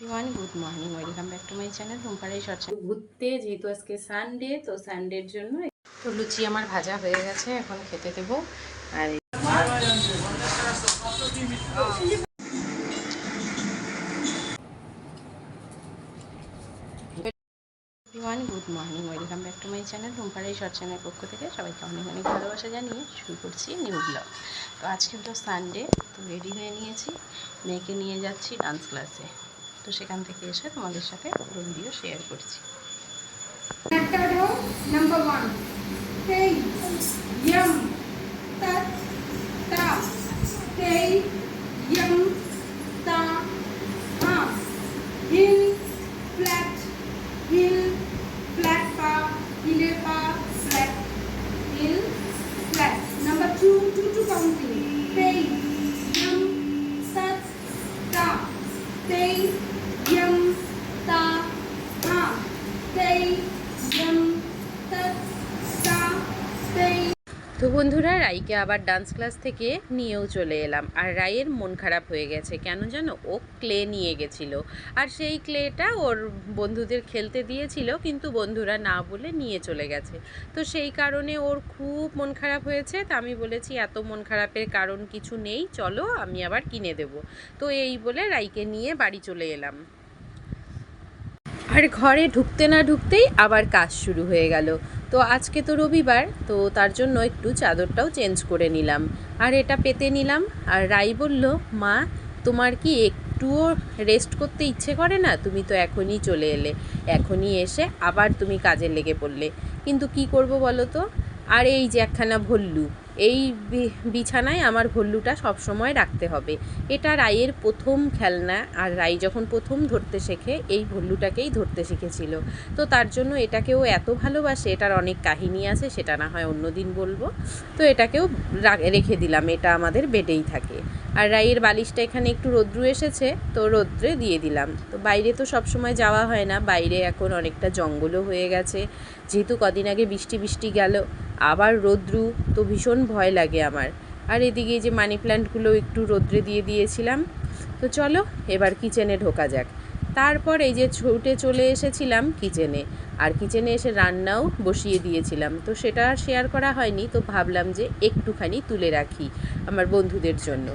Everyone good morning welcome back to my channel Rumpa Rai short ঘুরতে যেহেতু আজকে Sunday তো সানডের জন্য তো লুচি আমার ভাজা হয়ে গেছে এখন খেতে দেবো। আর everyone good morning welcome back to my channel Rumpa Rai short চ্যানেলের পক্ষ থেকে সবাইকে অনেক অনেক ভালোবাসা জানিয়ে শুরু করছি নিউ ব্লগ তো আজকে হলো সানডে তো রেডি হয়ে নিয়েছি। মেয়েকে নিয়ে যাচ্ছি ডান্স ক্লাসে তো সেখান থেকে এসে তোমাদের সাথে পুরো ভিডিও শেয়ার করছি। Letter O, রাইকে আবার ডান্স ক্লাস থেকে নিয়েও চলে এলাম। আর রায়ের মন খারাপ হয়ে গেছে। কেন জানো? ও ক্লে নিয়ে গেছিল। আর সেই ক্লেটা ওর বন্ধুদের খেলতে দিয়েছিল, কিন্তু বন্ধুরা না বলে নিয়ে চলে গেছে। তো সেই কারণে ওর খুব মন খারাপ হয়েছে। তা আমি বলেছি, এত মন খারাপের কারণ কিছু নেই। চলো, আমি আবার কিনে দেব। তো এই বলে রাইকে নিয়ে বাড়ি চলে এলাম। আর ঘরে ঢুকতে না ঢুকতেই আবার কাজ শুরু হয়ে গেল। তো আজকে তো রবিবার, তো তার জন্য একটু চাদরটাও চেঞ্জ করে নিলাম। আর এটা পেতে নিলাম। আর রাই বলল, মা, তোমার কি একটুও রেস্ট করতে ইচ্ছে করে না? তুমি তো এখনই চলে এলে। এখনই এসে আবার তুমি কাজে লেগে পড়লে। কিন্তু কি করব বলো তো? আর এই যে একখানা ভল্লু। এই বিছানায় আমার ভল্লুটা সবসময় রাখতে হবে। এটা রায়ের প্রথম খেলনা আর রাই যখন প্রথম ধরতে শেখে, এই ভল্লুটাকেই ধরতে শিখেছিল। তো তার জন্য এটাকেও এত ভালোবাসে, এটার অনেক কাহিনী আছে, সেটা না হয় অন্যদিন বলব। তো এটাকেও রেখে দিলাম, এটা আমাদের বেডেই থাকে। আর রাইয়ের বালিশটা এখানে একটু রৌদ্রু এসেছে, তো রৌদ্রে দিয়ে দিলাম। তো বাইরে তো সব সময় যাওয়া হয় না, বাইরে এখন অনেকটা জঙ্গলও হয়ে গেছে। যেহেতু কদিন আগে বৃষ্টি বৃষ্টি গেল, আবার রৌদ্রু, তো ভীষণ ভয় লাগে আমার। আর এদিকে যে মানি প্ল্যান্টগুলো একটু রৌদ্রে দিয়ে দিয়েছিলাম। তো চলো, এবার কিচেনে ঢোকা যাক। তারপর এই যে ছুটে চলে এসেছিলাম কিচেনে। আর কিচেনে এসে রান্নাও বসিয়ে দিয়েছিলাম। তো সেটা আর শেয়ার করা হয়নি, তো ভাবলাম যে একটুখানি তুলে রাখি আমার বন্ধুদের জন্য।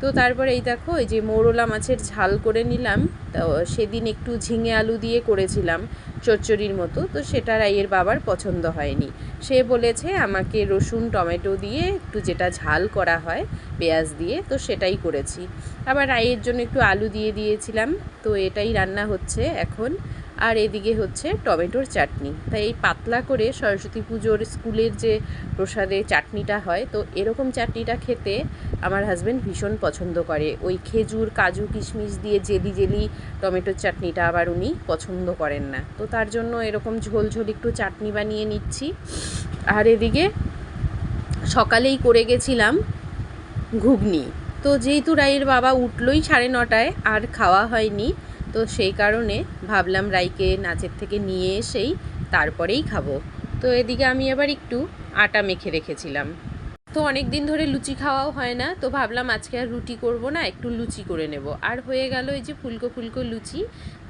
তো তারপরে এই দেখো, এই যে মৌরলা মাছের ঝাল করে নিলাম, তো সেদিন একটু ঝিঙে আলু দিয়ে করেছিলাম চচ্চড়ির মতো, তো সেটা রাইয়ের বাবার পছন্দ হয়নি। সে বলেছে আমাকে রসুন, টমেটো দিয়ে একটু যেটা ঝাল করা হয় পেঁয়াজ দিয়ে, তো সেটাই করেছি। আবার রাইয়ের জন্য একটু আলু দিয়ে দিয়েছিলাম, তো এটাই রান্না হচ্ছে এখন। আর এদিকে হচ্ছে টমেটোর চাটনি। তাই এই পাতলা করে সরস্বতী পুজোর স্কুলের যে প্রসাদে চাটনিটা হয়, তো এরকম চাটনিটা খেতে আমার হাজব্যান্ড ভীষণ পছন্দ করে। ওই খেজুর, কাজু, কিশমিশ দিয়ে জেলি জেলি টমেটোর চাটনিটা আবার উনি পছন্দ করেন না। তো তার জন্য এরকম ঝোল ঝোল একটু চাটনি বানিয়ে নিচ্ছি। আর এদিকে সকালেই করে গেছিলাম ঘুগনি। তো যেহেতু রায়ের বাবা উঠলোই সাড়ে নটায়, আর খাওয়া হয়নি তো সেই কারণে ভাবলাম রাইকে নাচের থেকে নিয়ে এসেই তারপরেই খাব। তো এদিকে আমি আবার একটু আটা মেখে রেখেছিলাম। তো অনেক দিন ধরে লুচি খাওয়াও হয় না, তো ভাবলাম আজকে আর রুটি করব না, একটু লুচি করে নেব। আর হয়ে গেল এই যে ফুলকো ফুলকো লুচি,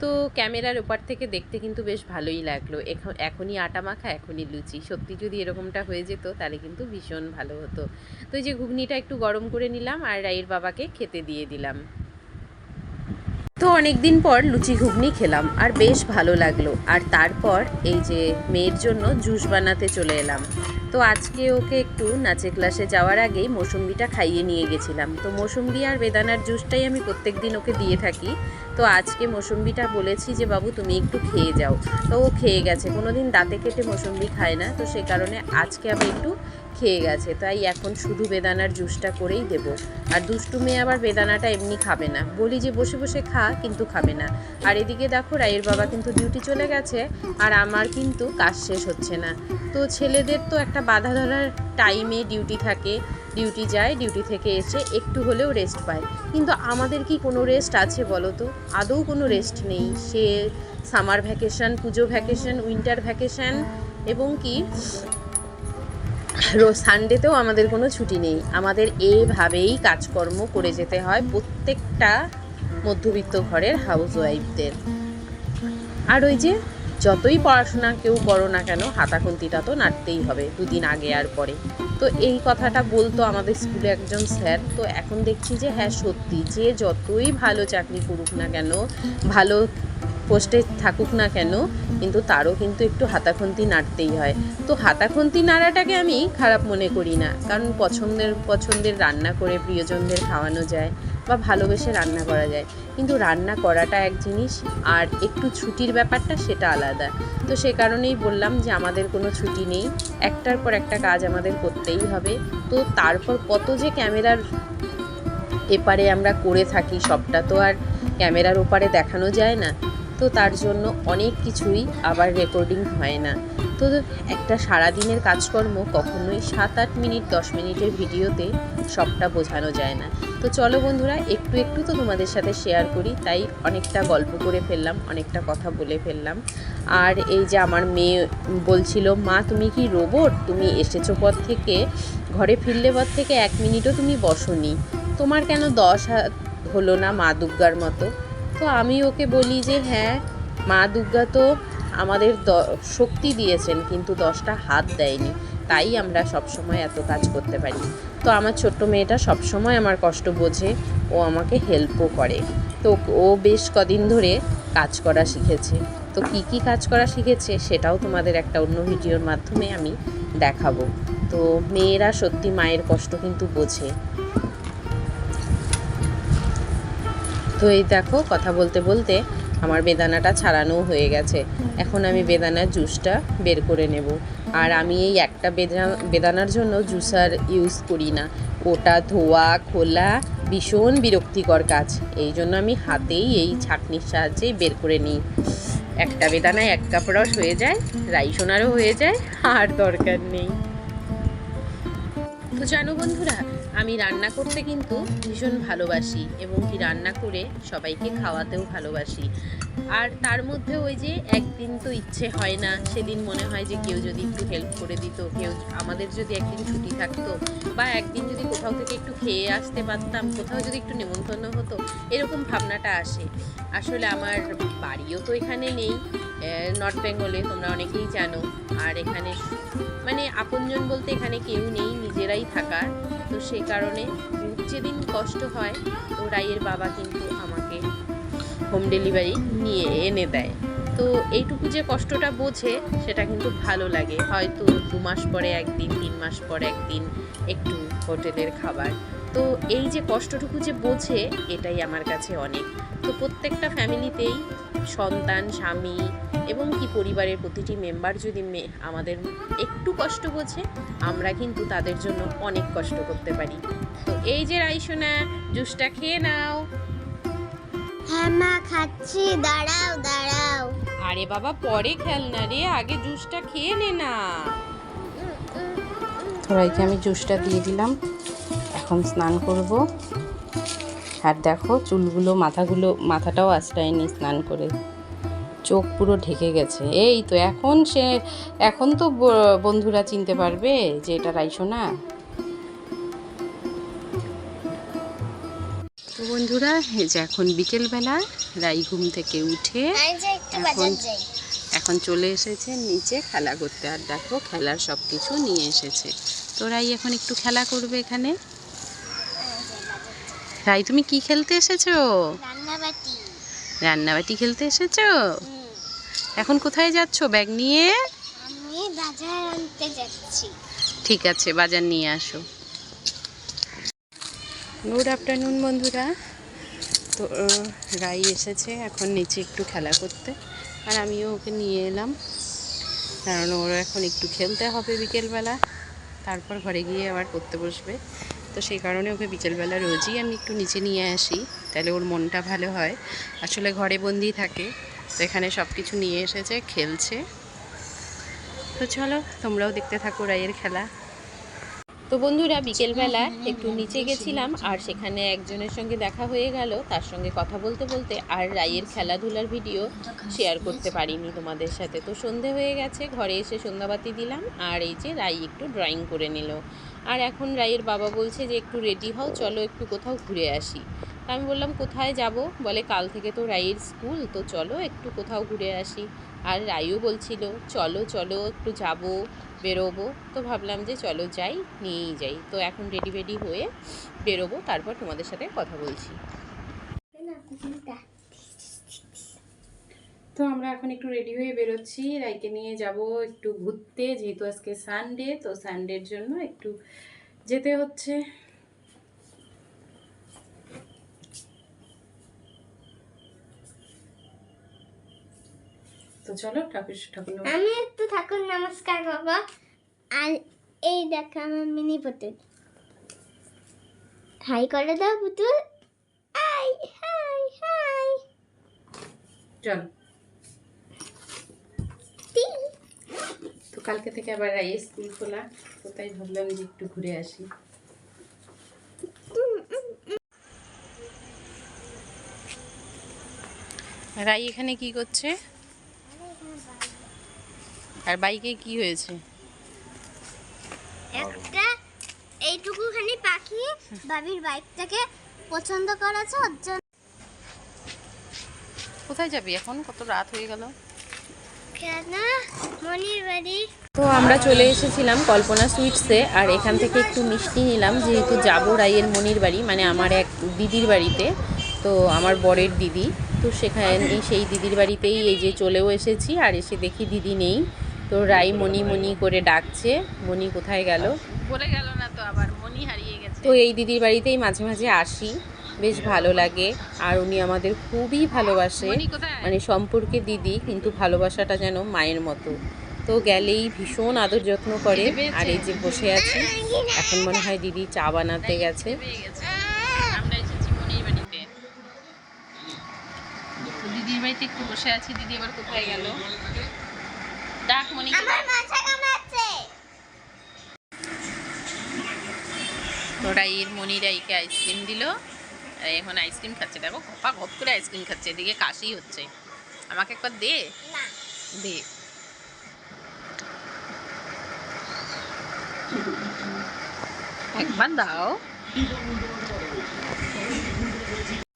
তো ক্যামেরার ওপার থেকে দেখতে কিন্তু বেশ ভালোই লাগল। এখন এখনই আটা মাখা, এখনই লুচি। সত্যি যদি এরকমটা হয়ে যেত, তাহলে কিন্তু ভীষণ ভালো হতো। তো এই যে ঘুগনিটা একটু গরম করে নিলাম, আর রাইয়ের বাবাকে খেতে দিয়ে দিলাম। তো অনেক দিন পর লুচি ঘুগনি খেলাম, আর বেশ ভালো লাগল। আর তারপর এই যে মেয়ের জন্য জুস বানাতে চলে এলাম। তো আজকে ওকে একটু নাচে ক্লাসে যাওয়ার আগেই মৌসুম্বিটা খাইয়ে নিয়ে গেছিলাম। তো মৌসুম্বি আর বেদানার জুসটাই আমি প্রত্যেক দিন ওকে দিয়ে থাকি। তো আজকে মৌসুম্বিটা বলেছি যে, বাবু, তুমি একটু খেয়ে যাও। তো ও খেয়ে গেছে। কোনোদিন দাঁতে কেটে মৌসুম্বি খায় না। তো সে কারণে আজকে আমি একটু খেয়ে গেছে, তাই এখন শুধু বেদানার জুসটা করেই দেব। আর দুষ্টু মেয়ে আবার বেদানাটা এমনি খাবে না। বলি যে বসে বসে খা, কিন্তু খাবে না। আর এদিকে দেখো, রায়ের বাবা কিন্তু ডিউটি চলে গেছে, আর আমার কিন্তু কাজ শেষ হচ্ছে না। তো ছেলেদের তো একটা বাধা ধরার টাইমে ডিউটি থাকে। ডিউটি যায় ডিউটি থেকে এসে একটু হলেও রেস্ট পায়। কিন্তু আমাদের কি কোনো রেস্ট আছে বলো তো? আদৌ কোনো রেস্ট নেই। সে summer vacation Puja vacation winter vacation এবং কি রোজ সানডেতেও আমাদের কোনো ছুটি নেই। আমাদের এভাবেই কাজকর্ম করে যেতে হয় প্রত্যেকটা মধ্যবিত্ত ঘরের হাউস ওয়াইফদের আর ওই যে যতই পড়াশোনা কেউ করো না কেন, হাতাখন্তিটা তো নাড়তেই হবে, দুদিন আগে আর পরে। তো এই কথাটা বলতো আমাদের স্কুলে একজন স্যার। তো এখন দেখছি যে হ্যাঁ সত্যি যে যতই ভালো চাকরি করুক না কেন, ভালো পোস্টে থাকুক না কেন, কিন্তু তারও কিন্তু একটু হাতাখন্তি নাড়তেই হয়। তো হাতাখন্তি নাড়াটাকে আমি খারাপ মনে করি না, কারণ পছন্দের পছন্দের রান্না করে প্রিয়জনদের খাওয়ানো যায় বা ভালোবেসে রান্না করা যায়। কিন্তু রান্না করাটা এক জিনিস, আর একটু ছুটির ব্যাপারটা সেটা আলাদা। তো সে কারণেই বললাম যে আমাদের কোনো ছুটি নেই, একটার পর একটা কাজ আমাদের করতেই হবে। তো তারপর কত যে ক্যামেরার এপারে আমরা করে থাকি সবটা তো আর ক্যামেরার ওপারে দেখানো যায় না। তো তার জন্য অনেক কিছুই আবার রেকর্ডিং হয় না। তো একটা সারাদিনের কাজকর্ম কখনোই সাত আট মিনিট, দশ মিনিটের ভিডিওতে সবটা বোঝানো যায় না। তো চলো বন্ধুরা, একটু একটু তো তোমাদের সাথে শেয়ার করি, তাই অনেকটা গল্প করে ফেললাম, অনেকটা কথা বলে ফেললাম। আর এই যে আমার মেয়ে বলছিল, মা, তুমি কি রোবট তুমি এসেছ পর থেকে? ঘরে ফিরলে পর থেকে এক মিনিটও তুমি বসনি। তোমার কেন দশ হাত হলো না মা দুর্গার মতো? তো আমি ওকে বলি যে হ্যাঁ মা দুর্গা তো আমাদের শক্তি দিয়েছেন, কিন্তু দশটা হাত দেয়নি। তাই আমরা সবসময় এত কাজ করতে পারি। তো আমার ছোট্ট মেয়েটা সবসময় আমার কষ্ট বোঝে, ও আমাকে হেল্পও করে। তো ও বেশ কদিন ধরে কাজ করা শিখেছে। তো কি কি কাজ করা শিখেছে সেটাও তোমাদের একটা অন্য ভিডিওর মাধ্যমে আমি দেখাবো। তো মেয়েরা সত্যি মায়ের কষ্ট কিন্তু বোঝে। তো এই দেখো, কথা বলতে বলতে আমার বেদানাটা ছাড়ানো হয়ে গেছে। এখন আমি বেদানার জুসটা বের করে নেব। আর আমি এই একটা বেদা- বেদানার জন্য জুসার ইউজ করি না। ওটা ধোয়া, খোলা ভীষণ বিরক্তিকর কাজ। এই জন্য আমি হাতেই এই ছাঁকনির সাহায্যে বের করে নিই। একটা বেদানায় এক কাপ রস হয়ে যায়, রাইসোনারও হয়ে যায়, আর দরকার নেই। তো জানো বন্ধুরা আমি রান্না করতে কিন্তু ভীষণ ভালোবাসি এবং কি রান্না করে সবাইকে খাওয়াতেও ভালোবাসি। আর তার মধ্যে ওই যে একদিন তো ইচ্ছে হয় না, সেদিন মনে হয় যে কেউ যদি একটু হেল্প করে দিত, কেউ আমাদের যদি একদিন ছুটি থাকতো বা একদিন যদি কোথাও থেকে একটু খেয়ে আসতে পারতাম, কোথাও যদি একটু নেমন্তন্ন হতো, এরকম ভাবনাটা আসে। আসলে আমার বাড়িও তো এখানে নেই নর্থ বেঙ্গলে তোমরা অনেকেই জানো। আর এখানে মানে আপনজন বলতে এখানে কেউ নেই, নিজেরাই থাকার। তো সে কারণে যেদিন কষ্ট হয় তো রাইয়ের বাবা কিন্তু আমাকে হোম ডেলিভারি নিয়ে এনে দেয়। তো এইটুকু যে কষ্টটা বোঝে, সেটা কিন্তু ভালো লাগে। হয়তো দু মাস পরে একদিন, তিন মাস পরে একদিন একটু হোটেলের খাবার। তো এই যে কষ্টটুকু যে বোঝে, এটাই আমার কাছে অনেক। তো প্রত্যেকটা ফ্যামিলিতেই সন্তান স্বামী এবং কি পরিবারের প্রতিটি মেম্বার যদি মে আমাদের একটু কষ্ট বোঝে আমরা কিন্তু তাদের জন্য অনেক কষ্ট করতে পারি। তো এই যে রাইসোনা জুসটা খেয়ে নাও। হ্যাঁ মা খাচ্ছি। দাঁড়াও দাঁড়াও। আরে বাবা পরে খেলনা রে আগে জুসটা খেয়ে নে না। তোরাইকে আমি জুসটা দিয়ে দিলাম। এখন স্নান করব। আর দেখো চুলগুলো মাথাগুলো মাথাটাও আশ্রয়নি স্নান করে। চোখ পুরো ঢেকে গেছে। এই তো এখন সে এখন তো বন্ধুরা চিনতে পারবে যে এটা রাইসোনা। তো বন্ধুরা এই যে এখন বিকেলবেলা রাই ঘুম থেকে উঠে এখন- এখন চলে এসেছে নিচে খেলা করতে। আর দেখো খেলার সব কিছু নিয়ে এসেছে। তো রাই এখন একটু খেলা করবে এখানে। রাই তুমি কি খেলতে এসেছ? রান্নাবাটি। রান্নাবাটি খেলতে এসেছ? এখন কোথায় যাচ্ছ? ব্যাগ নিয়ে? আমি বাজার আনতে যাচ্ছি। ঠিক আছে বাজার নিয়ে আসো। গুড আফটারনুন বন্ধুরা। তো রাই এসেছে এখন নিচে একটু খেলা করতে। আর আমিও ওকে নিয়ে এলাম। কারণ ওর এখন একটু খেলতে হবে বিকেলবেলা। তারপর ঘরে গিয়ে আবার করতে বসবে। তো সেই কারণে ওকে বিকেলবেলা রোজই আমি একটু নিচে নিয়ে আসি, তাহলে ওর মনটা ভালো হয়। আসলে ঘরে বন্দি থাকে, তো এখানে সব কিছু নিয়ে এসেছে, খেলছে। তো চলো, তোমরাও দেখতে থাকো রায়ের খেলা। তো বন্ধুরা, বিকেলবেলা একটু নিচে গেছিলাম, আর সেখানে একজনের সঙ্গে দেখা হয়ে গেল। তার সঙ্গে কথা বলতে বলতে আর রায়ের খেলাধুলার ভিডিও শেয়ার করতে পারিনি তোমাদের সাথে। তো সন্ধে হয়ে গেছে, ঘরে এসে সন্ধ্যাবাতি দিলাম, আর এই যে রাই একটু ড্রয়িং করে নিল। আর এখন রায়ের বাবা বলছে যে, একটু রেডি হও, চলো একটু কোথাও ঘুরে আসি। তা আমি বললাম, কোথায় যাব? বলে, কাল থেকে তো রায়ের স্কুল, তো চলো একটু কোথাও ঘুরে আসি। আর রাইও বলছিল, চলো চলো, একটু যাব, বেরোবো। তো ভাবলাম যে, চলো যাই, নিয়েই যাই। তো এখন রেডি রেডি হয়ে বেরোবো, তারপর তোমাদের সাথে কথা বলছি। তো আমরা এখন একটু রেডি হয়ে বেরোচ্ছি। রাইকে নিয়ে যাব একটু ঘুরতে যেহেতু আজকে সানডে তো সানডের জন্য একটু যেতে হচ্ছে। তো চলো ঠাকুর ঠাকুর আমি একটু ঠাকুর নমস্কার বাবা আর এই দেখো আমার মিনি পুতুল। হাই করে দাও পুতুল। Hi hi hi. চলো টিং। তো কালকে থেকে আবার স্কুল খোলা তো তাই ভাবলাম যে একটু ঘুরে আসি। রাই এখানে কি করছে? আর বাইকে কি হয়েছে? একটা এইটুকুখানি পাখি বাবির বাইকটাকে পছন্দ করেছে ওর জন্য। কোথায় যাবি এখন? কত রাত হয়ে গেল। তো আমরা চলে এসেছিলাম কল্পনা সুইটসে আর এখান থেকে একটু মিষ্টি নিলাম যেহেতু যাব রাইয়ের মনির বাড়ি মানে আমার এক দিদির বাড়িতে তো আমার বরের দিদি। তো সেখানে সেই দিদির বাড়িতেই এই যে চলেও এসেছি আর এসে দেখি দিদি নেই। তো রাই মনি মনি করে ডাকছে মনি কোথায় গেল? বলে গেল না তো আবার মনি হারিয়ে গেছে। তো এই দিদির বাড়িতেই মাঝে মাঝে আসি। বেশ ভালো লাগে। আর উনি আমাদের খুবই ভালোবাসে। মানে সম্পর্কে দিদি কিন্তু ভালোবাসাটা যেন মায়ের মতো। তো গেলেই ভীষণ আদর যত্ন করে। আর এই যে বসে আছি এখন মনে হয় দিদি চা বানাতে গেছে। মনির দিদির বাড়িতে একটু বসে আছি। দিদি এবার কোথায় গেল? ডাক মনি কামাচ্ছে তো রাইকে আইসক্রিম দিল। এখন আইসক্রিম খাচ্ছে। দেখো কপা গপ করে আইসক্রিম খাচ্ছে। এদিকে কাশি হচ্ছে। আমাকে একবার দে। দে। একবার দাও।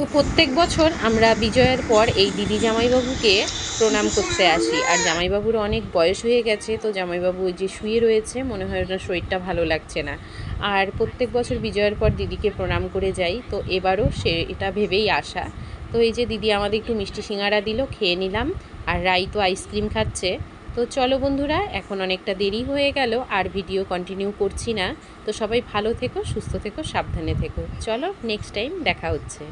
তো প্রত্যেক বছর আমরা বিজয়ের পর এই দিদি জামাইবাবুকে প্রণাম করতে আসি। আর জামাইবাবুর অনেক বয়স হয়ে গেছে তো জামাইবাবু ওই যে শুয়ে রয়েছে মনে হয় ওনার শরীরটা ভালো লাগছে না। আর প্রত্যেক বছর বিজয়ের পর দিদিকে প্রণাম করে যাই, তো এবারও সে এটা ভেবেই আসা। তো এই যে দিদি আমাদের একটু মিষ্টি সিঙাড়া দিল, খেয়ে নিলাম আর রাই তো আইসক্রিম খাচ্ছে। তো চলো বন্ধুরা, এখন অনেকটা দেরি হয়ে গেল, আর ভিডিও কন্টিনিউ করছি না। তো সবাই ভালো থেকো, সুস্থ থেকো, সাবধানে থেকো। চলো নেক্সট টাইম দেখা হচ্ছে।